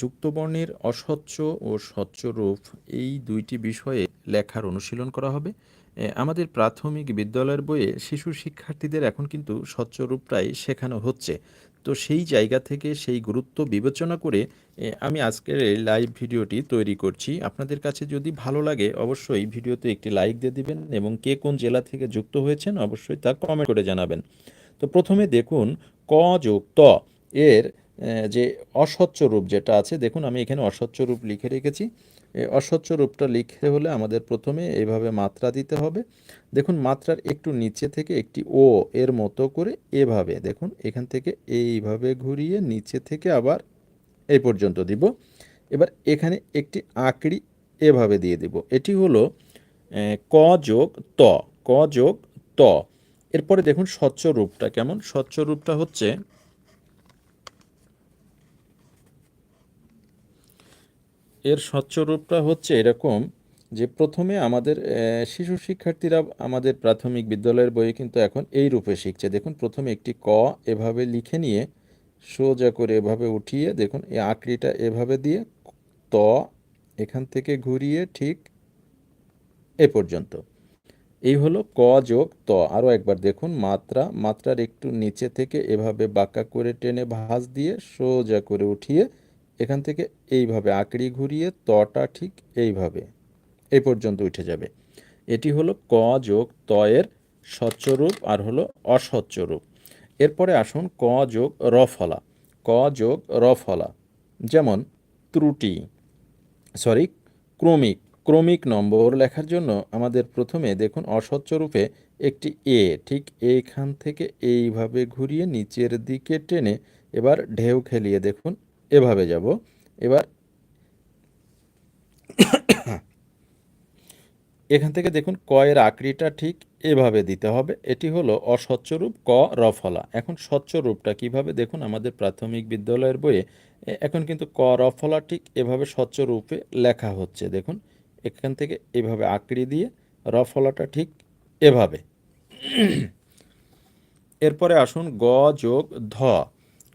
যুক্তবর্ণের অস্বচ্ছ ও স্বচ্ছ রূপ এই দুইটি বিষয়ে লেখার অনুশীলন করা হবে। আমাদের প্রাথমিক বিদ্যালয়ের বইয়ে শিশু শিক্ষার্থীদের এখন কিন্তু স্বচ্ছ রূপটাই শেখানো হচ্ছে। তো সেই জায়গা থেকে সেই গুরুত্ব বিবেচনা করে আমি আজকের এই লাইভ ভিডিওটি তৈরি করছি। আপনাদের কাছে যদি ভালো লাগে, অবশ্যই ভিডিওতে একটি লাইক দিয়ে দিবেন এবং কে কোন জেলা থেকে যুক্ত হয়েছেন, অবশ্যই তা কমেন্ট করে জানাবেন। তো প্রথমে দেখুন, ক যোগ ত এর যে অস্বচ্ছ রূপ যেটা আছে, দেখুন আমি এখানে অস্বচ্ছ রূপ লিখে রেখেছি। এই অস্বচ্ছ রূপটা লিখতে হলে আমাদের প্রথমে এইভাবে মাত্রা দিতে হবে। দেখুন মাত্রার একটু নিচে থেকে একটি ও এর মতো করে এভাবে, দেখুন এখান থেকে এইভাবে ঘুরিয়ে নিচে থেকে আবার এই পর্যন্ত দিব। এবার এখানে একটি আঁকড়ি এভাবে দিয়ে দিব। এটি হলো ক যোগ ত, ক যোগ ত। এরপরে দেখুন স্বচ্ছ রূপটা কেমন? স্বচ্ছ রূপটা হচ্ছে এর স্বচ্ছ রূপটা হচ্ছে এরকম যে প্রথমে আমাদের শিশু শিক্ষার্থীরা আমাদের প্রাথমিক বিদ্যালয়ের বইয়ে কিন্তু এখন এই রূপে শিখছে। দেখুন, প্রথমে একটি ক এভাবে লিখে নিয়ে সোজা করে এভাবে উঠিয়ে, দেখুন, এই আঁকড়িটা এভাবে দিয়ে ত এখান থেকে ঘুরিয়ে ঠিক এ পর্যন্ত। এই হলো ক যোগ ত। আরও একবার দেখুন, মাত্রা, মাত্রার একটু নিচে থেকে এভাবে বাঁকা করে টেনে ভাঁজ দিয়ে সোজা করে উঠিয়ে এখান থেকে এইভাবে আঁকড়ি ঘুরিয়ে তটা ঠিক এইভাবে এই পর্যন্ত উঠে যাবে। এটি হলো ক যোগ ত এর স্বচ্ছ রূপ আর হলো অস্বচ্ছ রূপ এরপরে আসুন ক যোগ র ফলা ক যোগ র ফলা যেমন ত্রুটি, সরি, ক্রমিক। ক্রমিক নম্বর লেখার জন্য আমাদের প্রথমে দেখুন অস্বচ্ছ রূপে একটি এ, ঠিক এইখান থেকে এইভাবে ঘুরিয়ে নিচের দিকে টেনে এবার ঢেউ খেলিয়ে দেখুন এভাবে যাব। এবার এখান থেকে দেখুন, ক এর আকৃতিটা ঠিক এভাবে দিতে হবে। এটি হলো অস্বচ্ছ রূপ, ক রফলা এখন স্বচ্ছ রূপটা কীভাবে দেখুন, আমাদের প্রাথমিক বিদ্যালয়ের বইয়ে। এখন কিন্তু ক রফলা ঠিক এভাবে স্বচ্ছ রূপে লেখা হচ্ছে। দেখুন, এখান থেকে এভাবে আকৃতি দিয়ে রফলাটা ঠিক এভাবে। এরপরে আসুন, গ যোগ ধ।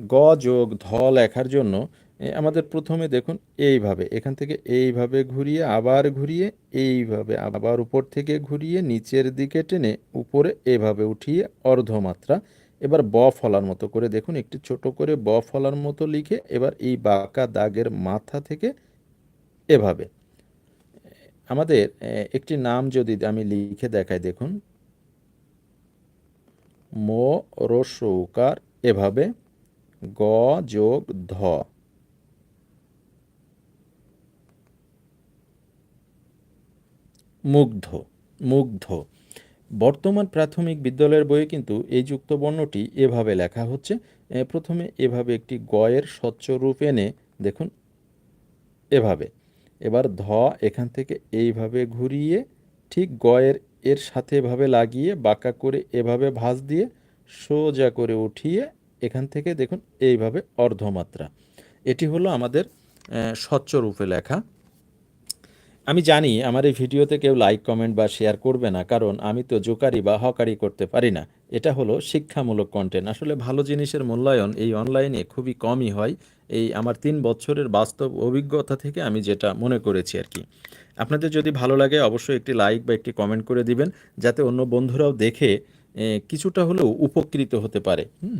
গ যোগ ধ লেখার জন্য আমাদের প্রথমে দেখুন এইভাবে, এখান থেকে এইভাবে ঘুরিয়ে, আবার ঘুরিয়ে, এইভাবে, আবার উপর থেকে ঘুরিয়ে, নিচের দিকে টেনে উপরে এভাবে উঠিয়ে অর্ধমাত্রা, এবার ব ফলার মতো করে দেখুন, একটি ছোট করে ব ফলার মতো লিখে এবার এই বাঁকা দাগের মাথা থেকে এভাবে। আমাদের একটি নাম যদি আমি লিখে দেখাই দেখুন। মো রসৌকার এভাবে গ যোগ ধ। মুগ্ধ মুগ্ধ। বর্তমান প্রাথমিক বিদ্যালয়ের বইয়ে কিন্তু এই যুক্ত বর্ণটি এভাবে লেখা হচ্ছে। প্রথমে এভাবে একটি গয়ের স্বচ্ছ রূপ এনে, দেখুন, এভাবে। এবার ধ এখান থেকে এইভাবে ঘুরিয়ে, ঠিক গয়ের এর সাথে এভাবে লাগিয়ে, বাঁকা করে এভাবে ভাঁজ দিয়ে, সোজা করে উঠিয়ে এখান থেকে দেখুন এইভাবে অর্ধমাত্রা। এটি হলো আমাদের স্বচ্ছ রূপে লেখা। আমি জানি আমার এই ভিডিওতে কেউ লাইক কমেন্ট বা শেয়ার করবে না, কারণ আমি তো জোকারি বা হকারি করতে পারি না। এটা হলো শিক্ষামূলক কন্টেন্ট আসলে ভালো জিনিসের মূল্যায়ন এই অনলাইনে খুবই কমই হয়। এই আমার তিন বছরের বাস্তব অভিজ্ঞতা থেকে আমি যেটা মনে করেছি আর কি। আপনাদের যদি ভালো লাগে অবশ্যই একটি লাইক বা একটি কমেন্ট করে দিবেন, যাতে অন্য বন্ধুরাও দেখে কিছুটা হলেও উপকৃত হতে পারে। হুম।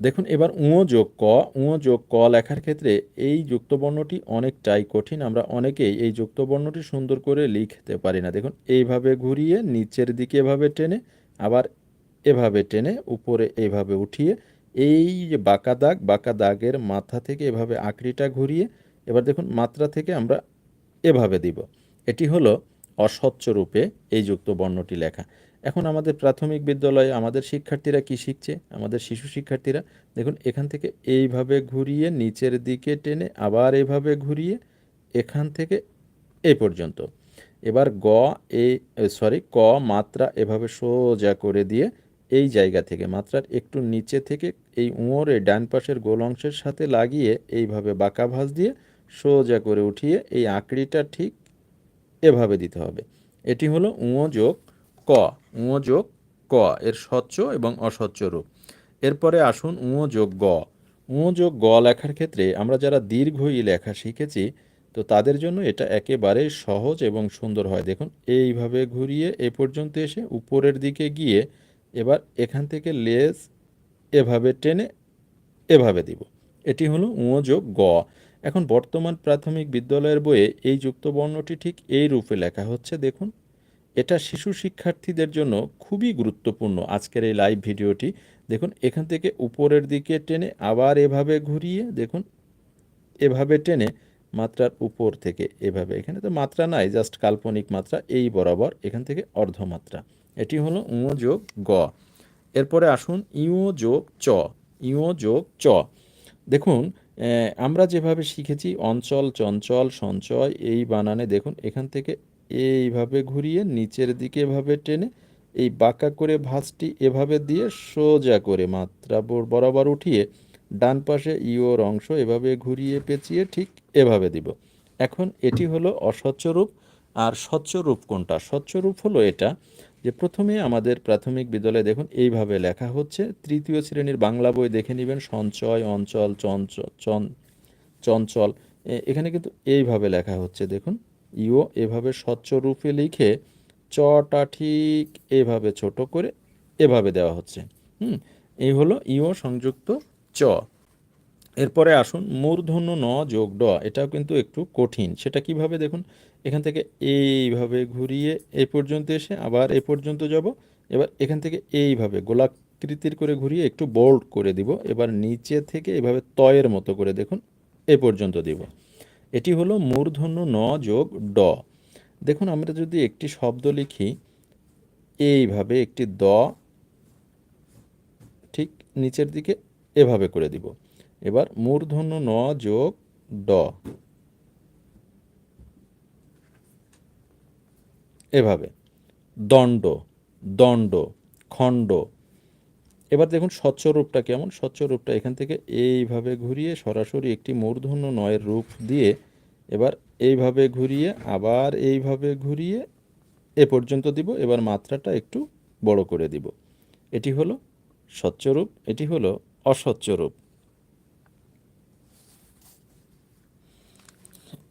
দেখুন, এবার উঁ যোগ ক, উঁ যোগ ক লেখার ক্ষেত্রে এই যুক্তবর্ণটি অনেকটাই কঠিন। আমরা অনেকেই এই যুক্তবর্ণটি সুন্দর করে লিখতে পারি না। দেখুন, এইভাবে ঘুরিয়ে নিচের দিকে এভাবে টেনে, আবার এভাবে টেনে উপরে এইভাবে উঠিয়ে, এই যে বাঁকা দাগ, বাঁকা দাগের মাথা থেকে এভাবে আঁকড়িটা ঘুরিয়ে, এবার দেখুন, মাত্রা থেকে আমরা এভাবে দিব। এটি হলো অস্বচ্ছ রূপে এই যুক্ত বর্ণটি লেখা। এখন আমাদের প্রাথমিক বিদ্যালয়ে আমাদের শিক্ষার্থীরা কি শিখছে? আমাদের শিশু শিক্ষার্থীরা, দেখুন, এখান থেকে এইভাবে ঘুরিয়ে নিচের দিকে টেনে আবার এভাবে ঘুরিয়ে এখান থেকে এ পর্যন্ত। এবার গ এই সরি ক মাত্রা এভাবে সোজা করে দিয়ে এই জায়গা থেকে, মাত্রার একটু নিচে থেকে এই উঁয়োরে ডান পাশের গোল অংশের সাথে লাগিয়ে এইভাবে বাঁকা ভাঁজ দিয়ে সোজা করে উঠিয়ে এই আঁকড়িটা ঠিক এভাবে দিতে হবে। এটি হলো উঁ যোগ ক, উঁ যোগ ক, এর স্বচ্ছ এবং অস্বচ্ছ রূপ। এরপরে আসুন উঁ যোগ গ। উ যোগ গ লেখার ক্ষেত্রে আমরা যারা দীর্ঘ ই লেখা শিখেছি, তো তাদের জন্য এটা একেবারে সহজ এবং সুন্দর হয়। দেখুন, এইভাবে ঘুরিয়ে এ পর্যন্ত এসে উপরের দিকে গিয়ে এবার এখান থেকে লেজ এভাবে টেনে এভাবে দিব। এটি হলো উ যোগ গ। এখন বর্তমান প্রাথমিক বিদ্যালয়ের বইয়ে এই যুক্ত বর্ণটি ঠিক এই রূপে লেখা হচ্ছে। দেখুন এটা শিশু শিক্ষার্থীদের জন্য খুবই গুরুত্বপূর্ণ আজকের এই লাইভ ভিডিওটি। দেখুন, এখান থেকে উপরের দিকে টেনে আবার এভাবে ঘুরিয়ে, দেখুন, এভাবে টেনে মাত্রার উপর থেকে এভাবে। এখানে তো মাত্রা নাই জাস্ট কাল্পনিক মাত্রা, এই বরাবর এখান থেকে অর্ধমাত্রা। এটি হলো উ যোগ গ। এরপরে আসুন, ইউ যোগ চ, ইউ যোগ চ। দেখুন আমরা যেভাবে শিখেছি, অঞ্চল, চঞ্চল, সঞ্চয়, এই বানানে, দেখুন, এখান থেকে এইভাবে ঘুরিয়ে নিচের দিকে এভাবে টেনে এই বাঁকা করে ভাঁজটি এভাবে দিয়ে সোজা করে মাত্রা বরাবর উঠিয়ে ডান পাশে ইওর অংশ এভাবে ঘুরিয়ে পেঁচিয়ে ঠিক এভাবে দিব। এখন এটি হলো অস্বচ্ছ রূপ। আর স্বচ্ছ রূপ কোনটা? স্বচ্ছ রূপ হলো এটা যে প্রথমে আমাদের প্রাথমিক বিদ্যালয়ে দেখুন এইভাবে লেখা হচ্ছে। তৃতীয় শ্রেণির বাংলা বই দেখে নেবেন, সঞ্চয়, অঞ্চল চঞ্চল। চঞ্চল এখানে কিন্তু এইভাবে লেখা হচ্ছে, দেখুন। ইও এভাবে স্বচ্ছ রূপে লিখে চটা ঠিক এভাবে ছোট করে এভাবে দেওয়া হচ্ছে। হুম, এই হলো ইও সংযুক্ত চ। এরপরে আসুন মূর্ধন্য ন যোগ ড। এটাও কিন্তু একটু কঠিন। সেটা কীভাবে দেখুন? এখান থেকে এইভাবে ঘুরিয়ে এই পর্যন্ত এসে আবার এ পর্যন্ত যাব। এবার এখান থেকে এইভাবে গোলাকৃতির করে ঘুরিয়ে একটু বোল্ড করে দিব। এবার নিচে থেকে এভাবে তয়ের মতো করে দেখুন, এ পর্যন্ত দিব। এটি হলো মূর্ধন্য ন যোগ ড। দেখুন, আমরা যদি একটি শব্দ লিখি, এইভাবে একটি দ ঠিক নিচের দিকে এভাবে করে দিব। এবার মূর্ধন্য ন যোগ ড। এভাবে। দণ্ড দণ্ড, খণ্ড এবার দেখুন স্বচ্ছ রূপটা কেমন? স্বচ্ছ রূপটা এখান থেকে এইভাবে ঘুরিয়ে সরাসরি একটি মূর্ধন্য নয়ের রূপ দিয়ে এবার এইভাবে ঘুরিয়ে, আবার এইভাবে ঘুরিয়ে এ পর্যন্ত দিব। এবার মাত্রাটা একটু বড় করে দিব। এটি হলো স্বচ্ছরূপ এটি হলো অস্বচ্ছ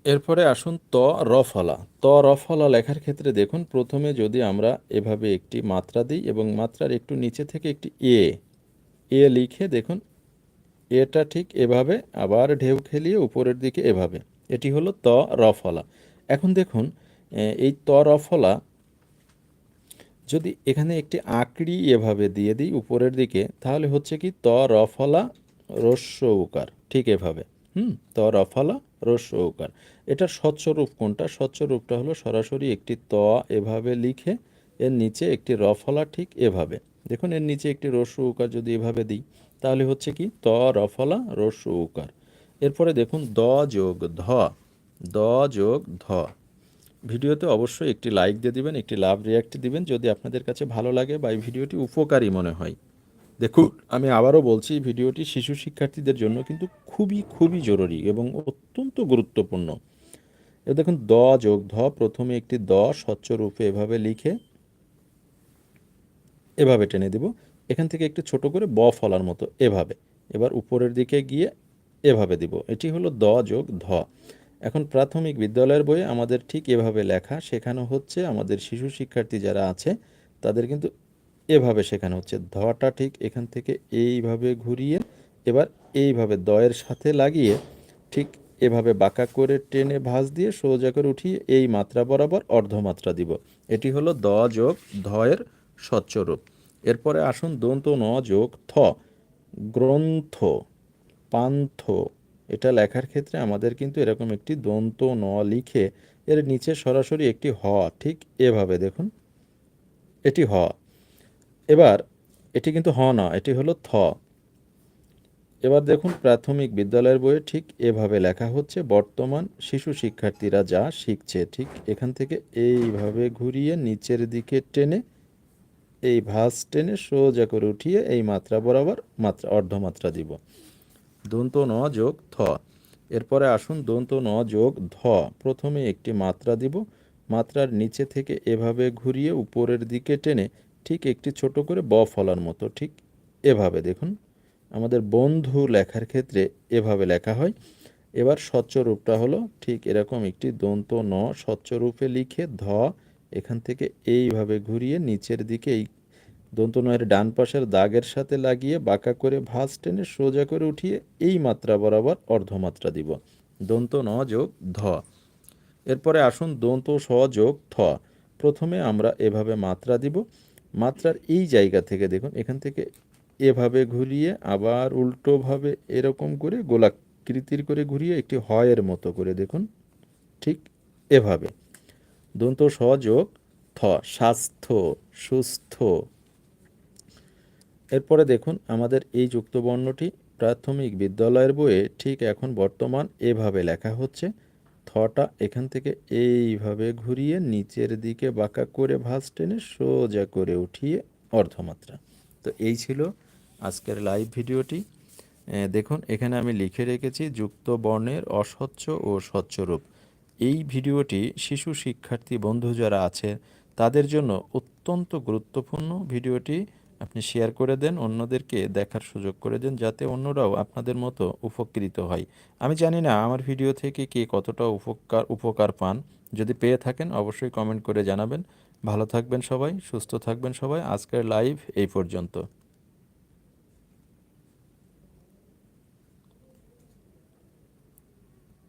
এরপরে আসুন ত রফলা। ত রফলা লেখার ক্ষেত্রে দেখুন, প্রথমে যদি আমরা এভাবে একটি মাত্রা দিই এবং মাত্রার একটু নিচে থেকে একটি এ এ লিখে দেখুন, এটা ঠিক এভাবে, আবার ঢেউ খেলিয়ে উপরের দিকে এভাবে। এটি হলো ত রফলা। এখন দেখুন এই ত রফলা যদি এখানে একটি আঁকড়ি এভাবে দিয়ে দিই উপরের দিকে, তাহলে হচ্ছে কি ত রফলা রস্য উকার, ঠিক এভাবে। হুম ত রফলা রস্য উকার। এটার স্বচ্ছ রূপ কোনটা? স্বচ্ছ রূপটা হলো সরাসরি একটি ত এভাবে লিখে, এর নিচে একটি রফলা ঠিক এভাবে। দেখুন, এর নিচে একটি রস্য উকার যদি এভাবে দিই, তাহলে হচ্ছে কি? ত রফলা রস্য উকার। এরপরে দেখুন, দ যোগ ধ। দ যোগ ধ। ভিডিওতে অবশ্যই একটি লাইক দিয়ে দিবেন, একটি লাভ রিয়াক্ট দিবেন, যদি আপনাদের কাছে ভালো লাগে বা এই ভিডিওটি উপকারী মনে হয়। দেখুন, আমি আবারও বলছি, ভিডিওটি শিশু শিক্ষার্থীদের জন্য কিন্তু খুবই খুবই জরুরি এবং অত্যন্ত গুরুত্বপূর্ণ। এ দেখুন, দ যোগ ধ, প্রথমে একটি দ, স্বচ্ছ রূপে এভাবে লিখে এভাবে টেনে দিব। এখান থেকে একটু ছোট করে ব ফলার মতো, এভাবে। এবার উপরের দিকে গিয়ে এভাবে দিব। এটি হলো দ যোগ ধ। এখন প্রাথমিক বিদ্যালয়ের বইয়ে আমাদের ঠিক এভাবে লেখা শেখানো হচ্ছে আমাদের শিশু শিক্ষার্থী যারা আছে, তাদের কিন্তু এভাবে শেখানো হচ্ছে। ধটা ঠিক এখান থেকে এইভাবে ঘুরিয়ে, এবার এইভাবে দয়ের সাথে লাগিয়ে ঠিক এভাবে বাঁকা করে টেনে ভাঁজ দিয়ে সোজা করে উঠিয়ে এই মাত্রা বরাবর অর্ধমাত্রা দিব। এটি হলো দ যোগ ধয়ের স্বচ্ছরূপ এরপরে আসুন দন্ত ন যোগ থ, গ্রন্থ, পান্থ। এটা লেখার ক্ষেত্রে আমাদের কিন্তু এরকম একটি দন্ত ন লিখে এর নিচে সরাসরি একটি হ ঠিক এভাবে দেখুন। এটি হ। এবার, এটি কিন্তু হ না, এটি হলো থ। এবার দেখুন, প্রাথমিক বিদ্যালয়ের বইয়ে ঠিক এভাবে লেখা হচ্ছে, বর্তমান শিশু শিক্ষার্থীরা যা শিখছে, ঠিক এখান থেকে এইভাবে ঘুরিয়ে নিচের দিকে টেনে, এই ভাঁজ টেনে সোজা করে উঠিয়ে এই মাত্রা বরাবর মাত্রা, অর্ধমাত্রা দিব। দন্ত ন যোগ থ। এরপরে আসুন, দন্ত ন যোগ ধ। প্রথমে একটি মাত্রা দিব, মাত্রার নিচে থেকে এভাবে ঘুরিয়ে উপরের দিকে টেনে ঠিক একটি ছোট করে ব ফলার মতো, ঠিক এভাবে দেখুন। আমাদের বন্ধু লেখার ক্ষেত্রে এভাবে লেখা হয়। এবার স্বচ্ছ রূপটা হলো ঠিক এরকম একটি দন্ত ন, স্বচ্ছ রূপে লিখে ধ, এখান থেকে এইভাবে ঘুরিয়ে নিচের দিকে এই দন্ত নয়ের ডান পাশের দাগের সাথে লাগিয়ে বাঁকা করে ভাঁজ টেনে সোজা করে উঠিয়ে এই মাত্রা বরাবর অর্ধমাত্রা দিব। দন্ত ন যোগ ধ। এরপরে আসুন দন্ত স যোগ থ। প্রথমে আমরা এভাবে মাত্রা দিব। মাত্রার এই জায়গা থেকে দেখুন, এখান থেকে এভাবে ঘুরিয়ে আবার উল্টোভাবে এরকম করে গোলাকৃতির করে ঘুরিয়ে একটি হয়ের মতো করে দেখুন, ঠিক এভাবে। দন্ত স যোগ থ, স্বাস্থ্য, সুস্থ। এরপরে দেখুন, আমাদের এই যুক্তবর্ণটি প্রাথমিক বিদ্যালয়ের বইয়ে ঠিক এখন বর্তমান এভাবে লেখা হচ্ছে। থটা এখান থেকে এইভাবে ঘুরিয়ে নিচের দিকে বাঁকা করে ভাঁজ টেনে সোজা করে উঠিয়ে অর্ধমাত্রা। তো এই ছিল আজকের লাইভ ভিডিওটি। দেখুন, এখানে আমি লিখে রেখেছি যুক্ত বর্ণের অস্বচ্ছ ও স্বচ্ছ রূপ। এই ভিডিওটি শিশু শিক্ষার্থী বন্ধু যারা আছে, তাদের জন্য অত্যন্ত গুরুত্বপূর্ণ ভিডিওটি। আপনি শেয়ার করে দেন, অন্যদেরকে দেখার সুযোগ করে দেন, যাতে অন্যরাও আপনাদের মতো উপকৃত হয়। আমি জানি না আমার ভিডিও থেকে কে কতটা উপকার উপকার পান। যদি পেয়ে থাকেন, অবশ্যই কমেন্ট করে জানাবেন। ভালো থাকবেন সবাই, সুস্থ থাকবেন সবাই। আজকের লাইভ এই পর্যন্ত।